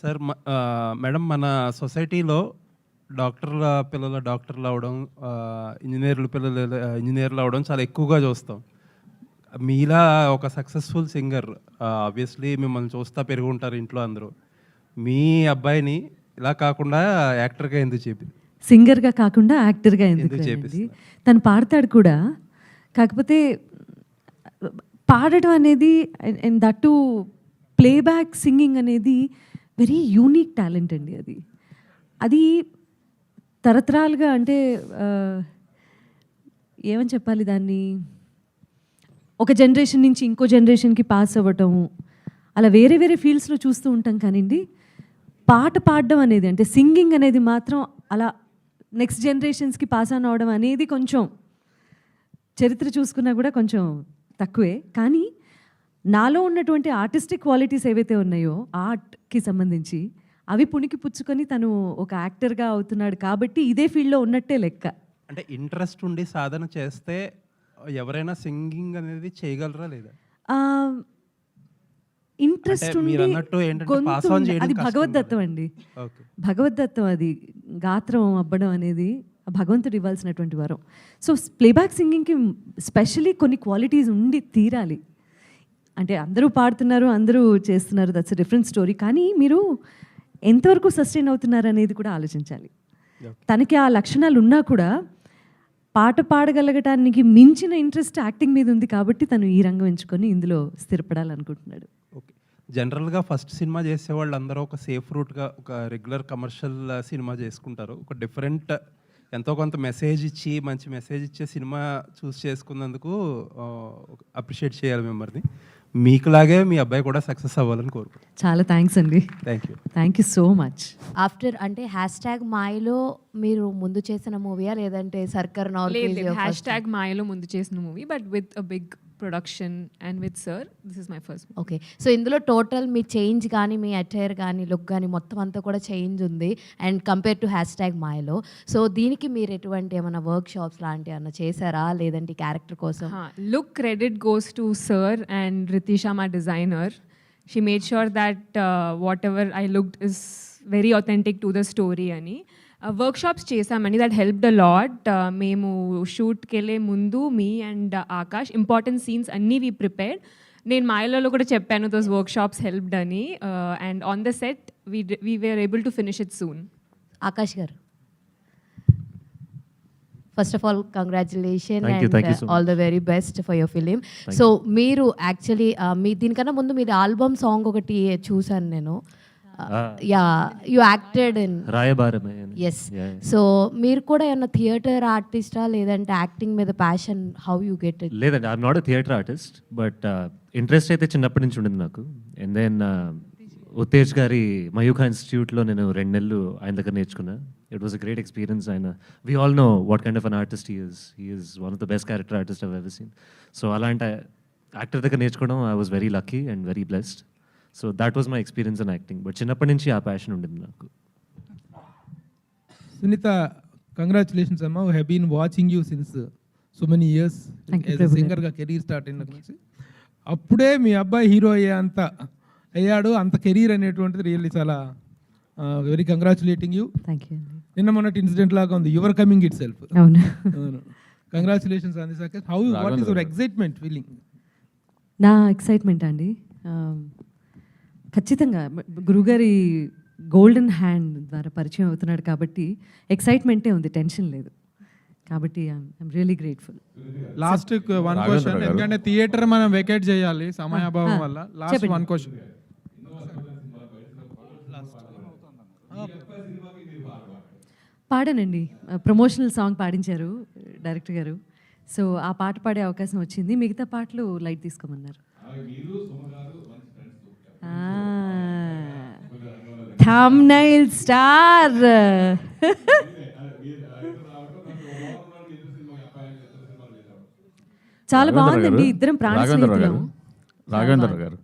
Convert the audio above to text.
Sir madam మన సొసైటీలో డాక్టర్ల పిల్లల డాక్టర్లు అవడం ఇంజనీర్ల పిల్లలు ఇంజనీర్లు అవడం చాలా ఎక్కువగా చూస్తాం. మీలా ఒక సక్సెస్ఫుల్ సింగర్ ఆబ్వియస్లీ మిమ్మల్ని చూస్తా పెరిగి ఉంటారు ఇంట్లో అందరూ. మీ అబ్బాయిని ఇలా కాకుండా యాక్టర్గా ఎందుకు చెప్పి సింగర్గా కాకుండా యాక్టర్గా ఎందుకు అండి తను పాడతాడు కూడా. కాకపోతే పాడటం అనేది అండ్ దట్టు ప్లేబ్యాక్ సింగింగ్ అనేది వెరీ యూనిక్ టాలెంట్ అండి అది. అది తరతరాలుగా అంటే ఏమని చెప్పాలి దాన్ని? ఒక జనరేషన్ నుంచి ఇంకో జనరేషన్కి పాస్ అవ్వటం అలా వేరే వేరే ఫీల్డ్స్లో చూస్తూ ఉంటాం కానివ్వండి పాట పాడడం అనేది అంటే సింగింగ్ అనేది మాత్రం అలా నెక్స్ట్ జనరేషన్స్కి పాస్ ఆన్ అవడం అనేది కొంచెం చరిత్ర చూసుకున్నా కూడా కొంచెం తక్కువే. కానీ నాలో ఉన్నటువంటి ఆర్టిస్టిక్ క్వాలిటీస్ ఏవైతే ఉన్నాయో ఆర్ట్కి సంబంధించి అవి పుణికి పుచ్చుకొని తను ఒక యాక్టర్గా అవుతున్నాడు కాబట్టి ఇదే ఫీల్డ్లో ఉన్నట్టే లెక్క. అంటే ఇంట్రెస్ట్ ఉండి సాధన చేస్తే ఎవరైనా సింగింగ్ అనేది చేయగలరా లేదా? ఇంట్రెస్ట్ ఉండి గొంతు అది కష్టం భగవద్దత్తం అండి. ఓకే. భగవద్దత్తం అది గాత్రం అవ్వడం అనేది భగవంతుడు ఇవ్వాల్సినటువంటి వరం. సో ప్లేబ్యాక్ సింగింగ్కి స్పెషలీ కొన్ని క్వాలిటీస్ ఉండి తీరాలి. అంటే అందరూ పాడుతున్నారు అందరూ చేస్తున్నారు. దట్స్ డిఫరెంట్ స్టోరీ కానీ మీరు ఎంతవరకు సస్టైన్ అవుతున్నారు అనేది కూడా ఆలోచించాలి. తనకి ఆ లక్షణాలు ఉన్నా కూడా పాట పాడగలగటానికి మించిన ఇంట్రెస్ట్ యాక్టింగ్ మీద ఉంది కాబట్టి తను ఈ రంగం ఎంచుకొని ఇందులో స్థిరపడాలనుకుంటున్నాడు. ఓకే జనరల్గా ఫస్ట్ సినిమా చేసే వాళ్ళు అందరూ ఒక సేఫ్ రూట్గా ఒక రెగ్యులర్ కమర్షియల్ సినిమా చేసుకుంటారు. ఒక డిఫరెంట్ ఎంతో కొంత మెసేజ్ ఇచ్చి మంచి మెసేజ్ ఇచ్చే సినిమా చూస్ చేసుకున్నందుకు అప్రిషియేట్ చేయాలి మిమ్మల్ని. మీకులాగే మీ అబ్బాయి కూడా సక్సెస్ అవ్వాలని కోరుకుంటున్నాను. చాలా థ్యాంక్స్ అండి. Thank you thank you so much after అంటే హ్యాష్ ట్యాగ్ మాయలో మీరు ముందు చేసిన మూవీయా లేదంటే సర్కర్ లేదు హ్యాష్ ట్యాగ్ మాయలో ముందు చేసిన movie but with a big production and with sir this is my first okay so ఇందులో టోటల్ మీ చేంజ్ కానీ మీ అటైర్ కానీ లుక్ కానీ మొత్తం అంతా కూడా చేంజ్ ఉంది. And compare to hash tag మాయలో సో దీనికి మీరు ఎటువంటి ఏమైనా వర్క్ షాప్స్ లాంటివి ఏమైనా చేశారా? లేదంటే క్యారెక్టర్ కోసం? Look credit goes to sir and Ritisha మా designer she made sure that whatever I looked is very authentic to the story అని వర్క్ షాప్స్ చేసామని దట్ హెల్ప్ ద లాట్ మేము షూట్కి వెళ్ళే ముందు మీ అండ్ ఆకాష్ ఇంపార్టెంట్ సీన్స్ అన్నీ వీ ప్రిపేర్డ్ నేను మాయలలో కూడా చెప్పాను దోస్ వర్క్ షాప్స్ హెల్ప్డ్ అని and on the set we we were able to finish it soon Akash గారు. First of all congratulation and all the very best for your film so మీరు actually మీ దీనికన్నా ముందు మీరు album song ఒకటి చూసాను నేను. యా యు యాక్టెడ్ ఇన్ రాయబారమే ఎస్ సో మీరు కూడా ఏమన్నా థియేటర్ ఆర్టిస్టా లేదంటే యాక్టింగ్ మీద passion how you get it లేదండి I'm not theatre artist but interest అయితే చిన్నప్పటి నుంచి ఉండింది నాకు. అండ్ దెన్ ఉత్తేజ్ గారి మయూఖా ఇన్స్టిట్యూట్లో నేను రెండు నెలలు ఆయన దగ్గర నేర్చుకున్నా. It was a great experience ఆయన. We all know what kind of an artist is is one of the best character artist I've ever seen so అలాంటి యాక్టర్ దగ్గర నేర్చుకోవడం I was very lucky and very blessed so that was my experience in acting but చిన్నప్పటి నుంచి ఆ passion ఉండింది నాకు. Sunita, congratulations, Amma. We have been watching you since uh, so many years Thank you, as a Prabhu. singer గా career start అయిన నుంచి. అప్పుడే మీ అబ్బాయి హీరో అయ్యే అంత అయ్యాడు అంత కెరీర్ అనేటువంటిది రియల్లీ చాలా very congratulating you thank you అండి నిన్న మొన్నటి ఇన్సిడెంట్ లాగా ఉంది యువర్ కమింగ్ ఇట్ సెల్ఫ్ అవును. Congratulations on this how what is your excitement feeling నా ఎక్సైట్మెంట్ అండి ఖచ్చితంగా. గురుగారి గోల్డెన్ హ్యాండ్ ద్వారా పరిచయం అవుతున్నాడు కాబట్టి ఎక్సైట్మెంటే ఉంది టెన్షన్ లేదు. కాబట్టి I'm really grateful. Last one question ఎందుకంటే థియేటర్ మనం వెకేట్ చేయాలి సమయాభావం వల్ల. Last one question. పాడానండి. Promotional song పాడించారు డైరెక్టర్ గారు. సో ఆ పాట పాడే అవకాశం వచ్చింది. మిగతా పాటలు లైట్ తీసుకోమన్నారు. థమ్నైల్ స్టార్ చాలా బాగుందండి. ఇద్దరం ప్రాణ రాఘవేంద్ర స్నేహితులం. గారు? రాఘవేంద్ర గారు?